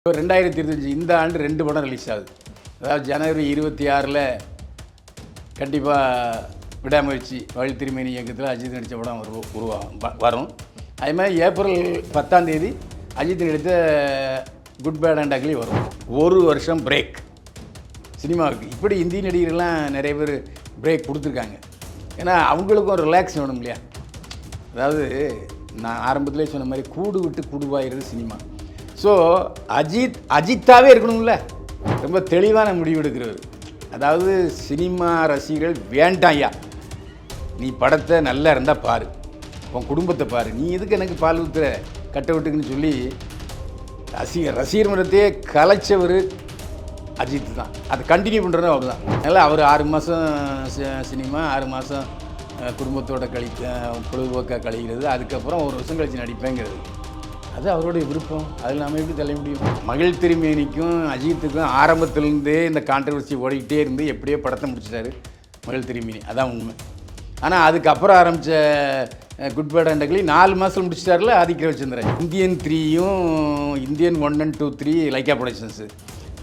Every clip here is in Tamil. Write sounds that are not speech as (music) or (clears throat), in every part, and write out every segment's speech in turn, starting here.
இப்போ ரெண்டாயிரத்தி இருபத்தஞ்சி இந்த ஆண்டு ரெண்டு படம் ரிலீஸ் ஆகுது. அதாவது ஜனவரி இருபத்தி ஆறில் கண்டிப்பாக விடாமுயற்சி வழி திருமணி இயக்கத்தில் அஜித் நடித்த படம் வரும் உருவாகும் வரும். அதே மாதிரி ஏப்ரல் பத்தாம் தேதி அஜித் நடித்த குட் பேட் அண்ட் அக்லி வரும். ஒரு வருஷம் பிரேக் சினிமாவுக்கு. இப்படி இந்திய நடிகர்கள்லாம் நிறைய பேர் பிரேக் கொடுத்துருக்காங்க. ஏன்னா அவங்களுக்கும் ரிலாக்ஸ் வேணும் இல்லையா? அதாவது நான் ஆரம்பத்திலே சொன்ன மாதிரி கூடு விட்டு கூடுவாயிருது சினிமா. ஸோ அஜித் அஜித்தாவே இருக்கணும்ல. ரொம்ப தெளிவான முடிவு எடுக்கிறவர் அதாவது சினிமா ரசிகர்கள் வேண்டாம் ஐயா. நீ படத்தை நல்லா இருந்தால் பாரு. உன் குடும்பத்தை பாரு. நீ எதுக்கு எனக்கு பால் ஊற்றுற கட்ட விட்டுக்குன்னு சொல்லி ரசிகர் ரசிகர் மன்றத்தையே கலைச்சவர் அஜித் தான். அதை கண்டினியூ பண்ணுறதும் அவர் தான் அதனால் அவர் ஆறு மாதம் சினிமா ஆறு மாதம் குடும்பத்தோட கழி பொழுதுபோக்காக கழிக்கிறது. அதுக்கப்புறம் ஒரு வருஷம் கழித்து நடிப்பேங்கிறது. அது அவருடைய விருப்பம். அதில் நம்ம எப்படி தள்ள முடியும்? மகிழ் திருமேனிக்கும் அஜித்துக்கும் ஆரம்பத்திலேருந்தே இந்த கான்ட்ரவர்சி ஓடிக்கிட்டே இருந்து எப்படியோ படத்தை முடிச்சிட்டாரு மகிழ் திருமேனி. அதான் உண்மை. ஆனால் அதுக்கப்புறம் ஆரம்பித்த குட் பேட் அண்ட் அக்லி நாலு மாதம் முடிச்சிட்டார்ல ஆதிக்க வச்சிருந்தேன் இந்தியன் த்ரீயும் Indian one and two three Lyca productions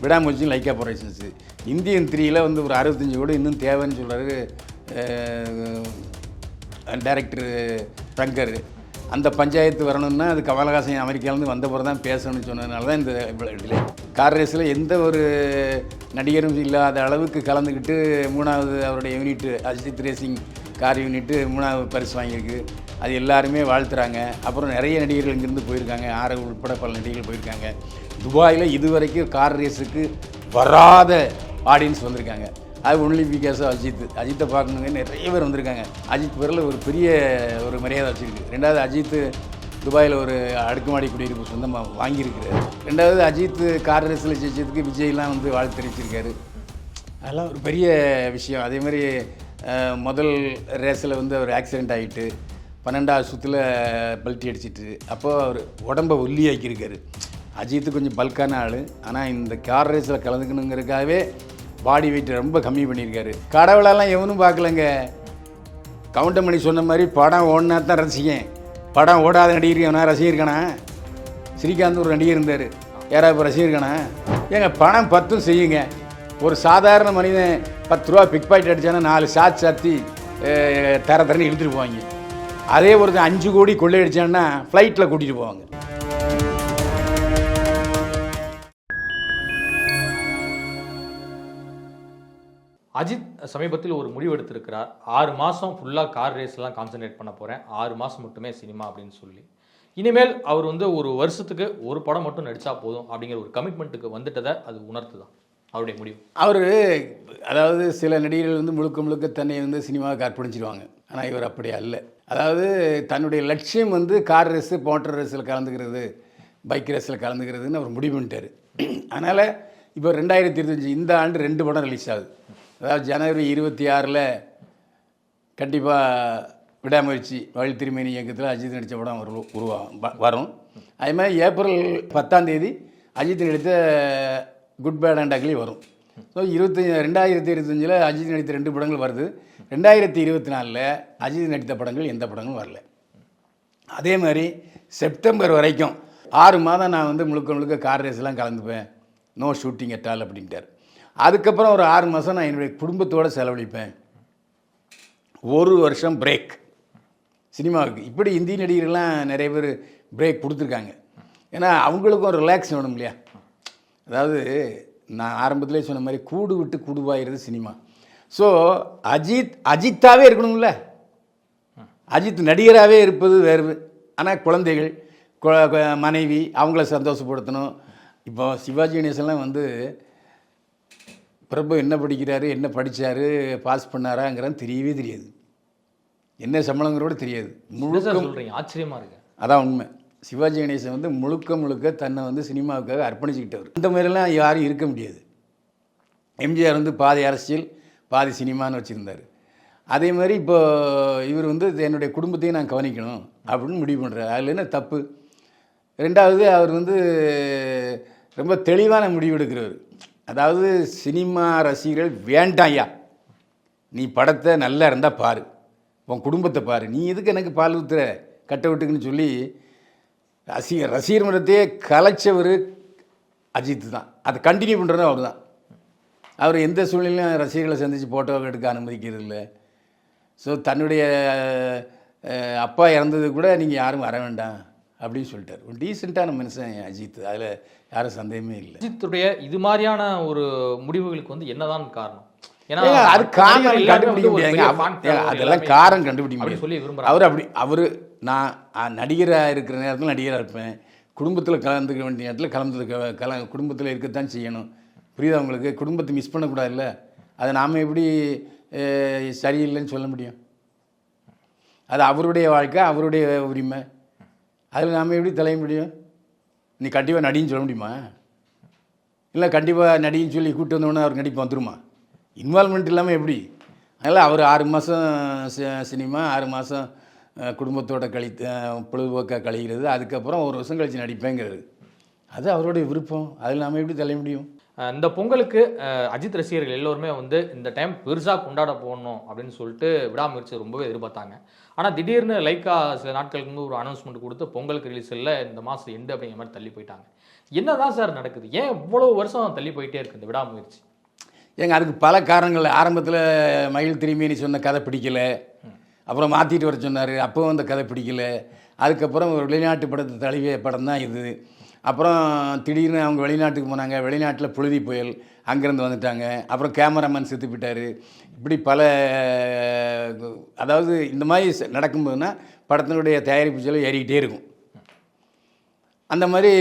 விடாமுயற்சியும் Lyca productions Indian த்ரீயில் வந்து ஒரு அறுபத்தஞ்சு கூட இன்னும் தேவைன்னு சொல்கிறாரு டைரக்டர் சங்கர் அந்த பஞ்சாயத்து வரணும்னா அது கமலஹாசன் அமெரிக்காவிலேருந்து வந்த பிறகு தான் பேசணும்னு சொன்னதுனால தான் இந்த இடத்துல கார் ரேஸில் எந்த ஒரு நடிகரும் இல்லாத அளவுக்கு கலந்துக்கிட்டு மூணாவது அவருடைய unit Ajith racing car unit மூணாவது பரிசு வாங்கியிருக்கு. அது எல்லாருமே வாழ்த்துறாங்க. அப்புறம் நிறைய நடிகர்கள் இங்கேருந்து போயிருக்காங்க. ஆறு உட்பட பல நடிகர்கள் போயிருக்காங்க. துபாயில் இதுவரைக்கும் கார் ரேஸுக்கு வராத ஆடியன்ஸ் வந்திருக்காங்க. அது ஒன்லி பிகாஸ் அஜித். அஜித்தை பார்க்கணுங்க நிறைய பேர் வந்திருக்காங்க. அஜித் பேரில் ஒரு பெரிய ஒரு மரியாதை வச்சுருக்கு. ரெண்டாவது அஜித் துபாயில் ஒரு அடுக்குமாடி குடியிருப்பு சொந்தமாக வாங்கியிருக்கிறார். ரெண்டாவது அஜித் கார் ரேஸில் ஜெயிச்சதுக்கு விஜய்லாம் வந்து வாழ்த்து தெரிவிச்சிருக்காரு அதெல்லாம் ஒரு பெரிய விஷயம். அதே மாதிரி முதல் ரேஸில் வந்து அவர் ஆக்சிடெண்ட் ஆகிட்டு பன்னெண்டாவது சுற்றில் பல்ட்டி அடிச்சிட்டு அப்போது அவர் உடம்பை ஒல்லியாக்கியிருக்காரு. அஜித்து கொஞ்சம் பல்கான ஆள். ஆனால் இந்த கார் ரேஸில் கலந்துக்கணுங்கிறதுக்காகவே பாடி வெயிட் ரொம்ப கம்மி பண்ணியிருக்காரு. கடவுளெல்லாம் எவனும் பார்க்கலங்க. கவுண்டமணி சொன்ன மாதிரி படம் ஓடினா தான் ரசிகன். படம் ஓடாத நடிகர் எவனா ரசிகர்கானா? ஸ்ரீகாந்த் ஒரு நடிகர் இருந்தார். யாராவது இப்போ ரசிகர்கானா? ஏங்க பணம் பத்தும் செய்யுங்க. ஒரு சாதாரண மனிதன் பத்து ரூபா பிக் பாக்கெட் அடித்தானா நாலு சாத் சாத்தி தர தரன்னு இழுத்துட்டு போவாங்க. அதே ஒருத்தன் அஞ்சு கோடி கொள்ளையடிச்சான்னா ஃப்ளைட்டில் கூட்டிகிட்டு போவாங்க. அஜித் சமீபத்தில் ஒரு முடிவு எடுத்திருக்கிறார். ஆறு மாதம் ஃபுல்லாக கார் ரேஸ்லாம் கான்சென்ட்ரேட் பண்ண போகிறேன் ஆறு மாதம் மட்டுமே சினிமா அப்படின்னு சொல்லி. இனிமேல் அவர் வந்து ஒரு வருஷத்துக்கு ஒரு படம் மட்டும் நடித்தா போதும் அப்படிங்கிற ஒரு கமிட்மெண்ட்டுக்கு வந்துட்டதை அது உணர்த்து தான் அவருடைய முடிவு. அவர் அதாவது சில நடிகர்கள் வந்து முழுக்க முழுக்க தன்னை வந்து சினிமாவுக்கு அர்ப்பணிச்சிடுவாங்க ஆனால் இவர் அப்படி அல்ல. அதாவது தன்னுடைய லட்சியம் வந்து கார் ரேஸு மோட்டர் ரேஸில் கலந்துக்கிறது பைக் ரேஸில் கலந்துக்கிறதுன்னு அவர் முடிவு பண்ணிட்டார். (clears throat) அதனால் இப்போ ரெண்டாயிரத்தி இருபத்தஞ்சி இந்த ஆண்டு ரெண்டு படம் ரிலீஸ் ஆகுது. அதாவது ஜனவரி இருபத்தி ஆறில் கண்டிப்பாக விடாமுயற்சி வழி திருமணி இயக்கத்தில் அஜித் நடித்த படம் வரும் உருவாகும் வரும். அதே மாதிரி ஏப்ரல் பத்தாம் தேதி அஜித் நடித்த குட் பேட் அண்ட் அக்லி வரும். ஸோ இருபத்தி ரெண்டாயிரத்தி இருபத்தஞ்சில் அஜித் நடித்த ரெண்டு படங்கள் வருது. ரெண்டாயிரத்தி இருபத்தி நாலில் அஜித் நடித்த படங்கள் எந்த படங்களும் வரல. அதே மாதிரி செப்டம்பர் வரைக்கும் ஆறு மாதம் நான் வந்து முழுக்க முழுக்க கார் ரேஸ்லாம் கலந்துப்பேன். நோ ஷூட்டிங் எட்டால் அப்படின்ட்டார். அதுக்கப்புறம் ஒரு ஆறு மாதம் நான் என்னுடைய குடும்பத்தோடு செலவழிப்பேன். ஒரு வருஷம் பிரேக் சினிமாவுக்கு. இப்படி இந்தி நடிகர்கள்லாம் நிறைய பேர் பிரேக் கொடுத்துருக்காங்க. ஏன்னா அவங்களுக்கும் ரிலாக்ஸ் வேணும் இல்லையா? அதாவது நான் ஆரம்பத்திலே சொன்ன மாதிரி கூடு விட்டு கூடுவாயிருது சினிமா. ஸோ அஜித் அஜித்தாகவே இருக்கணும்ல. அஜித் நடிகராகவே இருப்பது வேறு. ஆனால் குழந்தைகள் மனைவி அவங்கள சந்தோஷப்படுத்தணும். இப்போ சிவாஜி கணேசன்லாம் வந்து பிரபு என்ன படிக்கிறாரு என்ன படித்தாரு பாஸ் பண்ணாராங்கிறது தெரியவே தெரியாது. என்ன சம்பளங்கிறோட தெரியாது. முழுக்க சொல்கிறீங்க ஆச்சரியமாக இருக்கு. அதான் உண்மை. சிவாஜி கணேசன் வந்து முழுக்க முழுக்க தன்னை வந்து சினிமாவுக்காக அர்ப்பணிச்சுக்கிட்டவர். இந்த மாதிரிலாம் யாரும் இருக்க முடியாது. எம்ஜிஆர் வந்து பாதி அரசியல் பாதி சினிமான்னு வச்சுருந்தார். அதே மாதிரி இப்போ இவர் வந்து என்னுடைய குடும்பத்தையும் நான் கவனிக்கணும் அப்படின்னு முடிவு பண்ணுறாரு அதில் என்ன தப்பு? ரெண்டாவது அவர் வந்து ரொம்ப தெளிவான முடிவு எடுக்கிறவர். அதாவது சினிமா ரசிகர்கள் வேண்டாம் ஐயா நீ படத்தை நல்லா இருந்தால் பாரு. உன் குடும்பத்தை பாரு. நீ எதுக்கு எனக்கு பால் ஊற்றுற கட்ட விட்டுக்குன்னு சொல்லி ரசிகர் ரசிகர் மன்றத்தையே கலைச்சவர் அஜித் தான். அதை கண்டினியூ பண்ணுறதும் அவர் தான். அவர் எந்த சூழ்நிலையும் ரசிகர்களை சந்தித்து ஃபோட்டோ எடுக்க அனுமதிக்கிறது இல்லை ஸோ தன்னுடைய அப்பா இறந்தது கூட நீங்கள் யாரும் வர வேண்டாம். அப்படின்னு சொல்லிட்டார். ஒரு டீசெண்டான மனுஷன் அஜித். அதில் யாரும் சந்தேகமே இல்லை. அஜித்துடைய இது மாதிரியான ஒரு முடிவுகளுக்கு வந்து என்னதான் காரணம்? ஏன்னா அது காரணம் கண்டுபிடிக்க முடியாதுங்க. following அதெல்லாம் காரணம் கண்டுபிடிக்க முடியாது. சொல்லி விரும்புறாங்க. அவர் அப்படி அவர் நான் நடிகராக இருக்கிற நேரத்தில் நடிகராக இருப்பேன். குடும்பத்தில் கலந்துக்க வேண்டிய நேரத்தில் கலந்து கல குடும்பத்தில் இருக்கத்தான் செய்யணும். புரியுதா உங்களுக்கு? குடும்பத்தை மிஸ் பண்ணக்கூடாதுல்ல? அதை நாம் எப்படி சரியில்லைன்னு சொல்ல முடியும்? அது அவருடைய வாழ்க்கை அவருடைய உரிமை. அதில் நாம் எப்படி தலைய முடியும்? நீ கண்டிப்பாக நடின்னு சொல்ல முடியுமா? இல்லை கண்டிப்பாக நடின்னு சொல்லி கூப்பிட்டு வந்தோடனே அவர் நடிப்பு வந்துருமா? இன்வால்மெண்ட் இல்லாமல் எப்படி? அதனால் அவர் ஆறு மாதம் சினிமா ஆறு மாதம் குடும்பத்தோட கழி பொழுதுபோக்காக கழிகிறது அதுக்கப்புறம் ஒரு வருஷம் கழித்து நடிப்பேங்கிறது. அது அவருடைய விருப்பம். அதில் நாம் எப்படி தலைய முடியும்? இந்த பொங்கலுக்கு அஜித் ரசிகர்கள் எல்லோருமே வந்து இந்த டைம் பெருசாக கொண்டாட போகணும் அப்படின்னு சொல்லிட்டு விடாமுயற்சி ரொம்பவே எதிர்பார்த்தாங்க. ஆனால் திடீர்னு லைக்கா சில நாட்களுக்கு முன்பு ஒரு அனௌன்ஸ்மெண்ட் கொடுத்து பொங்கலுக்கு ரிலீஸ் இல்லை இந்த மாதம் எண்டு அப்படிங்கிற மாதிரி தள்ளி போயிட்டாங்க. என்னதான் சார் நடக்குது? ஏன் இவ்வளவு வருஷம் தள்ளி போயிட்டே இருக்கு இந்த விடாமுயற்சி? ஏங்க அதுக்கு பல காரணங்கள். ஆரம்பத்தில் மயில் திரும்பின்னு சொன்ன கதை பிடிக்கல. அப்புறம் மாற்றிட்டு வர சொன்னார் அப்போவும் அந்த கதை பிடிக்கல. அதுக்கப்புறம் ஒரு வெளிநாட்டு படத்தை தழுவிய படம் தான் இது. அப்புறம் திடீர்னு அவங்க வெளிநாட்டுக்கு போனாங்க வெளிநாட்டில் புழுதி புயல் அங்கேருந்து வந்துட்டாங்க. அப்புறம் கேமராமேன் செத்து போயிட்டார். இப்படி பல அதாவது இந்த மாதிரி ச- நடக்கும்போதுனா படத்தினுடைய தயாரிப்பு செலவு ஏறிக்கிட்டே இருக்கும். அந்த மாதிரி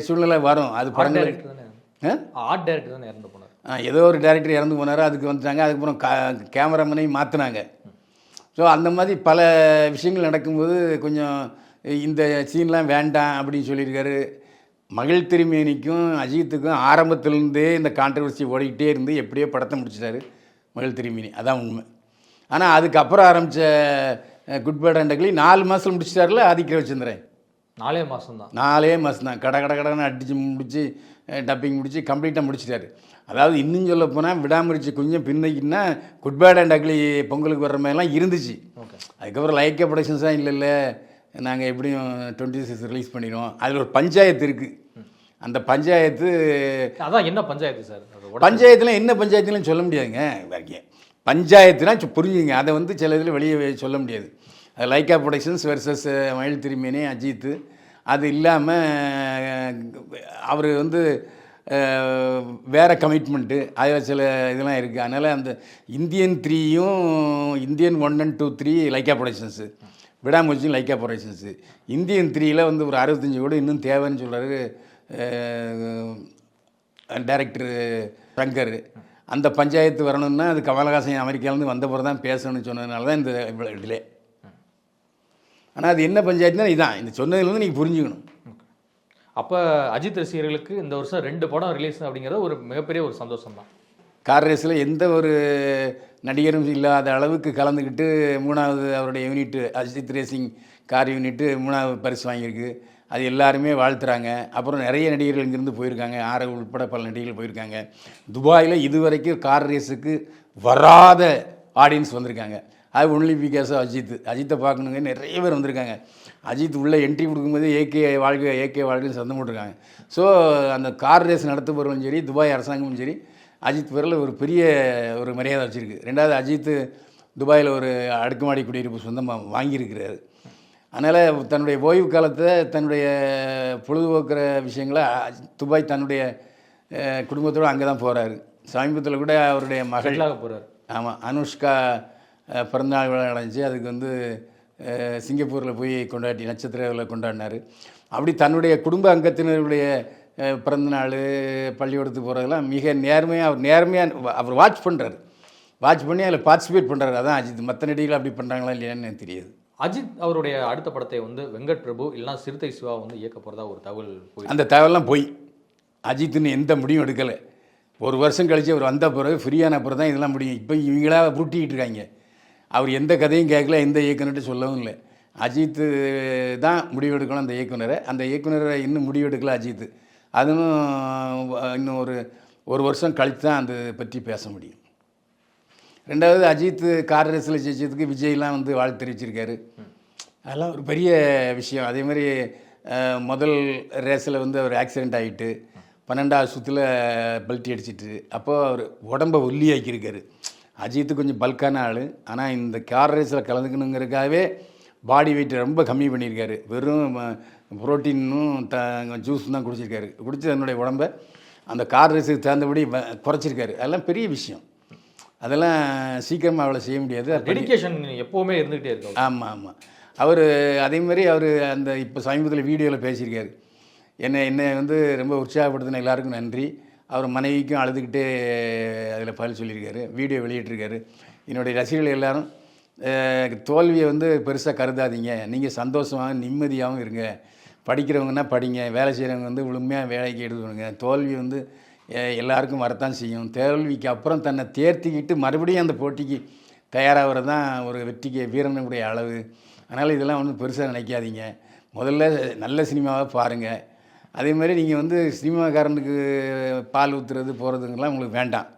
சூழ்நிலை வரும். அது படங்கள் ஆர்ட் டைரக்டர் தானே இறந்து போனார்? ஏதோ ஒரு டேரக்டர் இறந்து போனார் அதுக்கு வந்துட்டாங்க. அதுக்கப்புறம் கா கேமராமேனையும் மாற்றினாங்க ஸோ அந்த மாதிரி பல விஷயங்கள் நடக்கும்போது கொஞ்சம் இந்த சீன்லாம் வேண்டாம் அப்படின்னு சொல்லியிருக்காரு. மகள் திருமேனிக்கும் அஜித்துக்கும் ஆரம்பத்திலேருந்தே இந்த கான்ட்ரவர்சி ஓடிக்கிட்டே இருந்து எப்படியோ படத்தை முடிச்சிட்டாரு மகள் திருமேனி அதான் உண்மை. ஆனால் அதுக்கப்புறம் ஆரம்பித்த குட் பேட் அண்டக்லி நாலு மாதத்தில் முடிச்சிட்டாருல ஆதிக்க வச்சிருந்தேன் நாலே மாதம் தான் நாலே மாதம் தான் கட கட கடன்னு அடித்து முடித்து டப்பிங் முடித்து கம்ப்ளீட்டாக முடிச்சிட்டாரு. அதாவது இன்னும் சொல்ல போனால் விடாமுடிச்சு கொஞ்சம் பின்னைக்குன்னா குட் பேட் அண்ட் அக்லி பொங்கலுக்கு வர்ற மாதிரிலாம் இருந்துச்சு. அதுக்கப்புறம் லைக்கா ப்ரொடக்ஷன்ஸாக இல்லை இல்லை. நாங்கள் எப்படியும் டுவெண்ட்டி சிக்ஸ் ரிலீஸ் பண்ணிடுவோம். அதில் ஒரு பஞ்சாயத்து இருக்குது அந்த பஞ்சாயத்து அதான் என்ன பஞ்சாயத்து சார்? பஞ்சாயத்தில் என்ன பஞ்சாயத்துலாம் சொல்ல முடியாதுங்க. பஞ்சாயத்துனா புரிஞ்சுங்க அதை வந்து சில இதில் வெளியே சொல்ல முடியாது. அது லைக்கா ப்ரொடக்ஷன்ஸ் வெர்சஸ் மயில் திருமேனி அஜித். அது இல்லாமல் அவர் வந்து வேற கமிட்மெண்ட்டு அதில் சில இதெல்லாம் இருக்குது அதனால் அந்த இந்தியன் த்ரீயும் Indian one and two three Lyca productions விடாமுயற்சியும் Lyca productions Indian த்ரீயில் வந்து ஒரு அறுபத்தஞ்சு கூட இன்னும் தேவைன்னு சொல்கிறாரு டைரக்டர் சங்கர். அந்த பஞ்சாயத்து வரணும்னா அது கமலஹாசன் அமெரிக்காவிலேருந்து வந்த பிறகு தான் பேசணும்னு சொன்னதுனால தான் இந்த இவ்வளோ டிலே ஆனால் அது என்ன பஞ்சாயத்துனா இதுதான் இந்த சொன்னதுலேருந்து நீங்கள் புரிஞ்சுக்கணும். அப்போ அஜித் ரசிகர்களுக்கு இந்த வருஷம் ரெண்டு படம் ரிலீஸ் அப்படிங்கிறது ஒரு மிகப்பெரிய ஒரு சந்தோஷம் தான் கார் ரேஸில் எந்த ஒரு நடிகரும் இல்லாத அளவுக்கு கலந்துக்கிட்டு மூணாவது அவருடைய unit Ajith racing car unit மூணாவது பரிசு வாங்கியிருக்கு. அது எல்லாருமே வாழ்த்துறாங்க. அப்புறம் நிறைய நடிகர்கள் இங்கேருந்து போயிருக்காங்க. ஆறு உட்பட பல நடிகர்கள் போயிருக்காங்க. துபாயில் இதுவரைக்கும் கார் ரேஸுக்கு வராத ஆடியன்ஸ் வந்திருக்காங்க. அது ஒன்லி பிகாஸ் அஜித். அஜித்தை பார்க்கணுங்க நிறைய பேர் வந்திருக்காங்க. அஜித் உள்ளே என்ட்ரி கொடுக்கும்போது ஏகே வாழ்க்கை ஏகே வாழ்க்கைன்னு சந்தம் போட்டிருக்காங்க. ஸோ அந்த கார் ரேஸ் நடத்தப்படுறவங்க சரி துபாய் அரசாங்கமும் சரி அஜித் பேரில் ஒரு பெரிய ஒரு மரியாதை வச்சுருக்கு. ரெண்டாவது அஜித் துபாயில் ஒரு அடுக்குமாடி குடியிருப்பு சொந்தமாக வாங்கியிருக்கிறாரு. அதனால் தன்னுடைய ஓய்வு காலத்தை தன்னுடைய பொழுதுபோக்குற விஷயங்களை துபாய் தன்னுடைய குடும்பத்தோடு அங்கே தான் போகிறாரு சமீபத்தில் கூட அவருடைய மகள் செட்டிலாக போகிறார் ஆமாம் அனுஷ்கா பிறந்தநாள் விழா நடந்துச்சு. அதுக்கு வந்து சிங்கப்பூரில் போய் கொண்டாடி நட்சத்திர கொண்டாடினார். அப்படி தன்னுடைய குடும்ப அங்கத்தினருடைய பிறந்தநாள் பள்ளிக்கூடத்துக்கு போகிறதெல்லாம் மிக நேர்மையாக அவர் நேர்மையாக அவர் வாட்ச் பண்ணுறாரு வாட்ச் பண்ணி அதில் பார்ட்டிசிபேட் பண்ணுறாரு அதான் அஜித் மற்ற நடிகர்கள் அப்படி பண்ணுறாங்களா இல்லையான்னு எனக்கு தெரியாது. அஜித் அவருடைய அடுத்த படத்தை வந்து வெங்கட் பிரபு இல்லைனா சிறுத்தை சிவா வந்து இயக்க போகிறதா ஒரு தகவல் போய் அந்த தகவலாம் போய் அஜித்துன்னு எந்த முடிவும் எடுக்கலை. ஒரு வருஷம் கழிச்சு அவர் வந்த பிறகு ஃப்ரீயான பிறகு தான் இதெல்லாம் முடியும். இப்போ இவங்களா புட்டிக்கிட்டு இருக்காங்க. அவர் எந்த கதையும் கேட்கல எந்த இயக்குனர்கிட்ட சொல்லவும் இல்லை. அஜித்து தான் முடிவெடுக்கணும் அந்த இயக்குனரை. அந்த இயக்குனரை இன்னும் முடிவெடுக்கல அஜித் அதுவும் இன்னும் ஒரு ஒரு வருஷம் கழித்து தான் அது பற்றி பேச முடியும். ரெண்டாவது அஜித் கார் ரேஸில் ஜெயிச்சதுக்கு விஜய்லாம் வந்து வாழ்த்து தெரிவிச்சிருக்காரு. அதெல்லாம் ஒரு பெரிய விஷயம். அதே மாதிரி முதல் ரேஸில் வந்து அவர் ஆக்சிடெண்ட் ஆகிட்டு பன்னெண்டாவது சுற்றில் பல்ட்டி அடிச்சிட்டு அப்போது அவர் உடம்ப ஒல்லியாக்கியிருக்காரு. அஜித்து கொஞ்சம் பல்கான ஆள். ஆனால் இந்த கார் ரேஸில் கலந்துக்கணுங்கிறதுக்காகவே பாடி வெயிட் ரொம்ப கம்மி பண்ணியிருக்காரு. வெறும் புரோட்டீனும் த ஜூஸ் தான் குடிச்சிருக்காரு. குடிச்சு தன்னுடைய உடம்ப அந்த கார் ரேஸுக்கு தகுந்தபடி வ- குறைச்சிருக்காரு. அதெல்லாம் பெரிய விஷயம். அதெல்லாம் சீக்கிரமாக அவ்வளோ செய்ய முடியாது. அது டெடிகேஷன் எப்பவுமே இருந்துகிட்டே இருக்கு ஆமாம் ஆமாம் அவர் அதே மாதிரி அவர் அந்த இப்போ சமீபத்தில் வீடியோவில் பேசியிருக்காரு. என்னை என்னை வந்து ரொம்ப உற்சாகப்படுத்தின எல்லாருக்கும் நன்றி. அவர் மனைவிக்கும் அழுதுகிட்டே அதில் பதில் சொல்லியிருக்காரு. வீடியோ வெளியிட்டிருக்காரு. என்னுடைய ரசிகர்கள் எல்லாரும் தோல்வியை வந்து பெருசாக கருதாதீங்க. நீங்கள் சந்தோஷமாகவும் நிம்மதியாகவும் இருங்க. படிக்கிறவங்கன்னா படிங்க. வேலை செய்கிறவங்க வந்து முழுமையாக வேலைக்கு எடுத்துருங்க தோல்வி வந்து எல்லாருக்கும் வரத்தான் செய்யும். தோல்விக்கு அப்புறம் தன்னை தேர்த்திக்கிட்டு மறுபடியும் அந்த போட்டிக்கு தயாராகிறது தான் ஒரு வெற்றிக்கு வீரனுடைய அளவு. அதனால் இதெல்லாம் ஒன்றும் பெருசாக நினைக்காதீங்க. முதல்ல நல்ல சினிமாவை பாருங்கள் அதே மாதிரி நீங்கள் வந்து சினிமாக்காரனுக்கு பால் ஊற்றுறது போகிறதுங்கெல்லாம் உங்களுக்கு வேண்டாம்.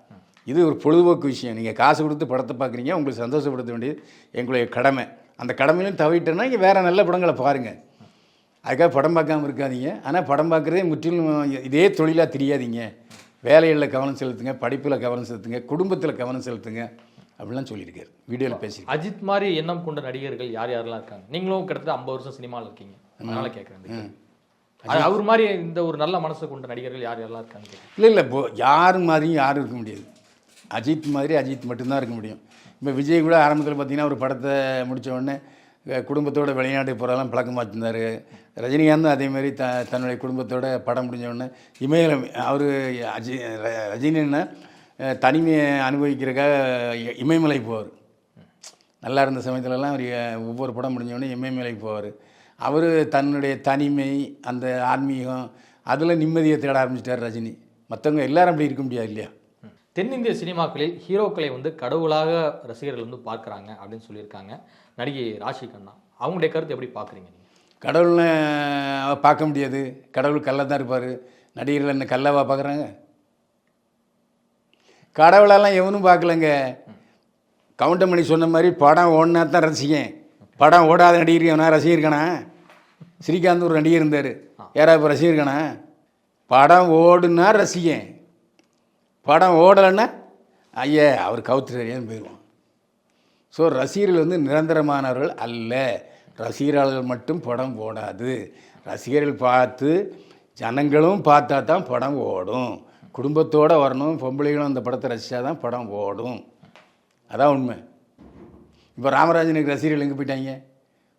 இது ஒரு பொழுதுபோக்கு விஷயம். நீங்கள் காசு கொடுத்து படத்தை பார்க்குறீங்க உங்களுக்கு சந்தோஷப்படுத்த வேண்டியது எங்களுடைய கடமை. அந்த கடமையிலும் தவிட்டேன்னா இங்கே வேறு நல்ல படங்களை பாருங்கள் அதுக்காக படம் பார்க்காம இருக்காதீங்க. ஆனால் படம் பார்க்குறதே முற்றிலும் இதே தொழிலாக தெரியாதீங்க. வேலைகளில் கவனம் செலுத்துங்க படிப்பில் கவனம் செலுத்துங்க குடும்பத்தில் கவனம் செலுத்துங்க அப்படிலாம் சொல்லியிருக்காரு. வீடியோவில் பேசியிருக்காரு. அஜித் மாதிரி எண்ணம் கொண்ட நடிகர்கள் யார் யாரெல்லாம் இருக்காங்க? நீங்களும் கிட்டத்தட்ட ஐம்பது வருஷம் சினிமாவில் இருக்கீங்க. அதனால கேட்குறேன் அவர் மாதிரி இந்த ஒரு நல்ல மனசு கொண்ட நடிகர்கள் யார் யாரெல்லாம் இருக்காங்க. இல்லை இல்லை யார் மாதிரியும் யாரும் இருக்க முடியாது. அஜித் மாதிரி அஜித் மட்டும்தான் இருக்க முடியும். இப்போ விஜய் கூட ஆரம்பத்தில் பார்த்தீங்கன்னா ஒரு படத்தை முடித்த உடனே குடும்பத்தோட வெளிநாட்டு போகிறதெல்லாம் பழக்கமாக வச்சிருந்தார். ரஜினிகாந்தும் அதே மாதிரி த தன்னுடைய குடும்பத்தோட படம் முடிஞ்சவுடனே இமயம் அவர் அஜி ர- ரஜினின்னா தனிமையை அனுபவிக்கிறக்காக இ- இமயமலை போவார். நல்லா இருந்த சமயத்துலலாம் அவர் ஒவ்வொரு படம் முடிஞ்சவுடனே இமயமலை இமயமலைக்கு போவார். அவர் தன்னுடைய தனிமை அந்த ஆன்மீகம் அதில் நிம்மதியை தேட ஆரம்பிச்சிட்டார் ரஜினி. மற்றவங்க எல்லாரும் அப்படி இருக்க முடியாது இல்லையா? தென்னிந்திய சினிமாக்களில் ஹீரோக்களை வந்து கடவுளாக ரசிகர்கள் வந்து பார்க்குறாங்க அப்படின்னு சொல்லியிருக்காங்க நடிகை ராஷி கண்ணா. அவங்களுடைய கருத்து எப்படி பார்க்குறீங்க நீங்கள் கடவுள்னு பார்க்க முடியாது. கடவுள் கல்ல தான் இருப்பார். நடிகர்கள் என்ன கல்லவா பார்க்குறாங்க? கடவுளெல்லாம் எவனும் பார்க்கலங்க. கவுண்டமணி சொன்ன மாதிரி படம் ஓடினா தான் ரசிகன். படம் ஓடாத நடிகர் எவனா ரசிகர்கானா ஸ்ரீகாந்த் ஒரு நடிகர் இருந்தார். யாரா இப்போ ரசிகர்கானா படம் ஓடுனா ரசிகன். படம் ஓடலைன்னா ஐயா அவர் கவுத்துறேன்னு போயிடுவோம். ஸோ ரசிகர்கள் வந்து நிரந்தரமானவர்கள் அல்ல. ரசிகர்கள் மட்டும் படம் ஓடாது. ரசிகர்கள் பார்த்து ஜனங்களும் பார்த்தா தான் படம் ஓடும். குடும்பத்தோடு வரணும் பொம்பளைகளும் அந்த படத்தை ரசித்தா தான் படம் ஓடும். அதான் உண்மை. இப்போ ராமராஜனுக்கு ரசிகர்கள் எங்கே போயிட்டாங்க?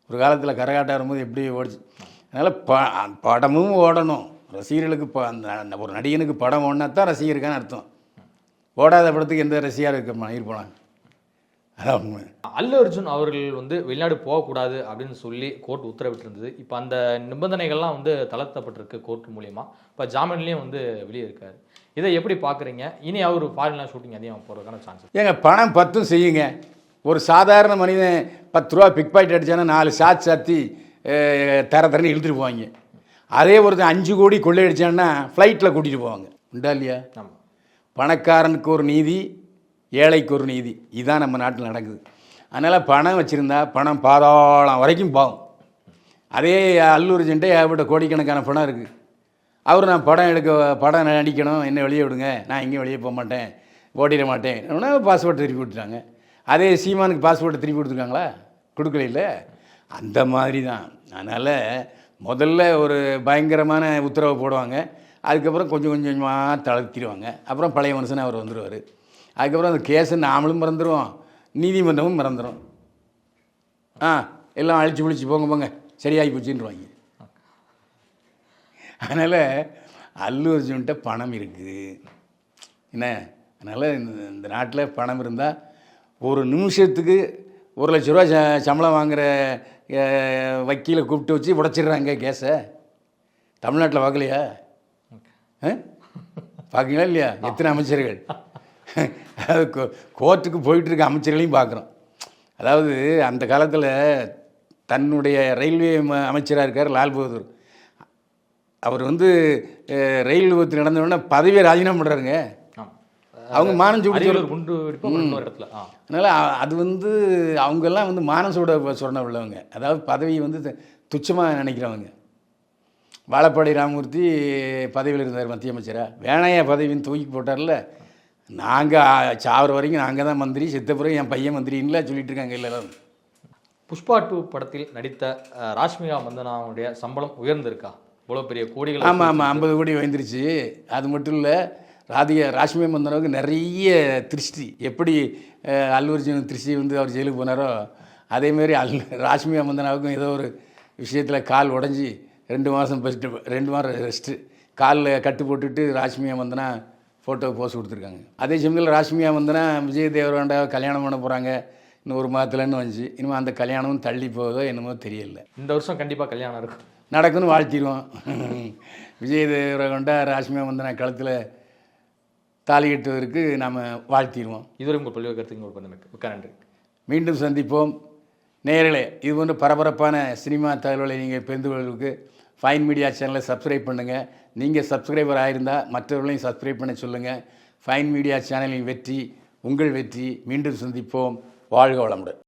ஒரு காலத்தில் கரகாட்டம் வரும்போது எப்படி ஓடிச்சு? அதனால் ப படமும் ஓடணும். ரசிகர்களுக்கு ப அந்த அந்த ஒரு நடிகனுக்கு படம் ஓடினா தான் ரசிகருக்கான அர்த்தம். ஓடாத படத்துக்கு எந்த ரசிகராக இருக்க இருப்பாங்க அதான் உண்மை. அல்லு அர்ஜுன் அவர்கள் வந்து வெளிநாடு போகக்கூடாது அப்படின்னு சொல்லி கோர்ட் உத்தரவிட்டிருந்தது. இப்போ அந்த நிபந்தனைகள்லாம் வந்து தளர்த்தப்பட்டிருக்கு கோர்ட் மூலியமா. இப்போ ஜாமீன்லேயும் வந்து வெளியே இருக்காரு இதை எப்படி பார்க்குறீங்க இனி அவர் ஃபாரின்லாம் ஷூட்டிங் அதிகம் போகிறதுக்கான சான்சஸ் ஏங்க பணம் பத்தும் செய்யுங்க. ஒரு சாதாரண மனிதன் பத்து ரூபா பிக் பாக்கெட் அடித்தானா நாலு சாத் சாத்தி தர தரன்னு இழுத்துட்டு போவாங்க. அதே ஒருத்தன் அஞ்சு கோடி கொள்ளையடிச்சான்னா ஃப்ளைட்டில் கூட்டிகிட்டு போவாங்க. உண்டா இல்லையா? ஆமாம் பணக்காரனுக்கு ஒரு நீதி ஏழைக்கு ஒரு நீதி. இதுதான் நம்ம நாட்டில் நடக்குது. அதனால் பணம் வச்சுருந்தா பணம் பாதாளம் வரைக்கும் போகும். அதே அல்லூர் ஜென்ட்டே ஏகப்பட்ட கோடிக்கணக்கான பணம் இருக்குது அவர் நான் படம் எடுக்க படம் நடிக்கணும் என்ன வெளியே விடுங்க நான் எங்கேயும் வெளியே போக மாட்டேன் ஓடிட மாட்டேன். பாஸ்போர்ட் திருப்பி விட்டுறாங்க அதே சீமானுக்கு பாஸ்போர்ட்டை திருப்பி கொடுத்துருக்காங்களா? கொடுக்கல இல்லை. அந்த மாதிரி தான் அதனால் முதல்ல ஒரு பயங்கரமான உத்தரவு போடுவாங்க. அதுக்கப்புறம் கொஞ்சம் கொஞ்சம் கொஞ்சமாக தளர்த்திடுவாங்க. அப்புறம் பழைய மனுஷன் அவர் வந்துடுவார் அதுக்கப்புறம் அந்த கேஸை நாமளும் மறந்துடுவோம் நீதிமன்றமும் மறந்துடும் ஆ எல்லாம் அழிச்சு பிடிச்சி போங்க போங்க. சரியாகி போச்சுன்றவாங்க. அதனால் அல்லு அர்ஜுன்கிட்ட பணம் இருக்குது. என்ன? அதனால் இந்த இந்த நாட்டில் பணம் இருந்தால் ஒரு நிமிஷத்துக்கு ஒரு லட்ச ரூபா ச- சம்பளம் வாங்குகிற வக்கீலை கூப்பிட்டு வச்சு உடச்சிடுறாங்க கேஸை. தமிழ்நாட்டில் பார்க்கலையா பார்க்கீங்களா இல்லையா? எத்தனை அமைச்சர்கள்? அதாவது கோ- கோர்ட்டுக்கு போயிட்டு இருக்க அமைச்சர்களையும் பார்க்குறோம் அதாவது அந்த காலத்தில் தன்னுடைய ரயில்வே அமைச்சராக இருக்கார் லால் பகதூர். அவர் வந்து ரயில் விபத்து நடந்த உடனே பதவியை ராஜினாமா பண்ணுறாருங்க அவங்க மானம் சூடி குண்டு இடத்துல அதனால் அது வந்து அவங்கெல்லாம் வந்து மானசோட சொன்ன உள்ளவங்க அதாவது பதவியை வந்து துச்சமாக நினைக்கிறவங்க. வாழப்பாடி ராமமூர்த்தி பதவியில் இருந்தார் மத்திய அமைச்சரா. வேணாயா பதவின்னு தூக்கி போட்டார்ல. நாங்கள் சாவர வரைக்கும் நாங்கள் தான் மந்திரி செத்த பிறகு என் பையன் மந்திரின்னுலாம் சொல்லிட்டு இருக்காங்க எல்லாரும். புஷ்பா டூ படத்தில் நடித்த ராஷ்மிகா மந்தனாவுடைய சம்பளம் உயர்ந்திருக்கா? இவ்வளோ பெரிய கோடிகள் ஆமாம் ஆமாம் ஐம்பது கோடி வந்துருச்சு அது மட்டும் இல்லை ராதிகா ராஷ்மி மந்தனாவுக்கு நிறைய திருஷ்டி. எப்படி அஹ், அல்லு அர்ஜுன் திருஷ்டி வந்து அவர் ஜெயிலுக்கு போனாரோ அதேமாரி அல் ராஷ்மிகா மந்தனாவுக்கும் ஏதோ ஒரு விஷயத்தில் கால் உடஞ்சி ரெண்டு மாதம் ஃபஸ்ட்டு ரெண்டு வாரம் ரெஸ்ட்டு காலில் கட்டு போட்டுட்டு ராஷ்மிகா மந்தனா ஃபோட்டோ போஸ் கொடுத்துருக்காங்க. அதே சமயத்தில் ராஷ்மிகா மந்தனா விஜய் தேவராண்டா கல்யாணம் பண்ண போகிறாங்க இன்னும் ஒரு மாதத்துலன்னு வந்துச்சு. இனிமேல் அந்த கல்யாணமும் தள்ளி போகுதோ என்னமோ தெரியல. இந்த வருஷம் கண்டிப்பாக கல்யாணம் இருக்கும் நடக்குன்னு வாழ்த்திடுவோம். விஜய் தேவரகொண்டா ராஷ்மியா மந்தனா கழுத்தில் தாலி கட்டுவதற்கு நாம் வாழ்த்திடுவோம். இதுவரை உங்கள் பல்வேறு கருத்துக்கு ஒரு மிக்க நன்றி. மீண்டும் சந்திப்போம். நேயர்களே இது போன்ற பரபரப்பான சினிமா தகவல்களை நீங்கள் பெருந்து கொள்வதற்கு ஃபைன் மீடியா சேனலை சப்ஸ்கிரைப் பண்ணுங்கள் நீங்கள் சப்ஸ்கிரைபர் ஆயிருந்தால் மற்றவர்களையும் சப்ஸ்கிரைப் பண்ண சொல்லுங்கள் ஃபைன் மீடியா சேனலின் வெற்றி உங்கள் வெற்றி. மீண்டும் சந்திப்போம். வாழ்க வளமுடன்.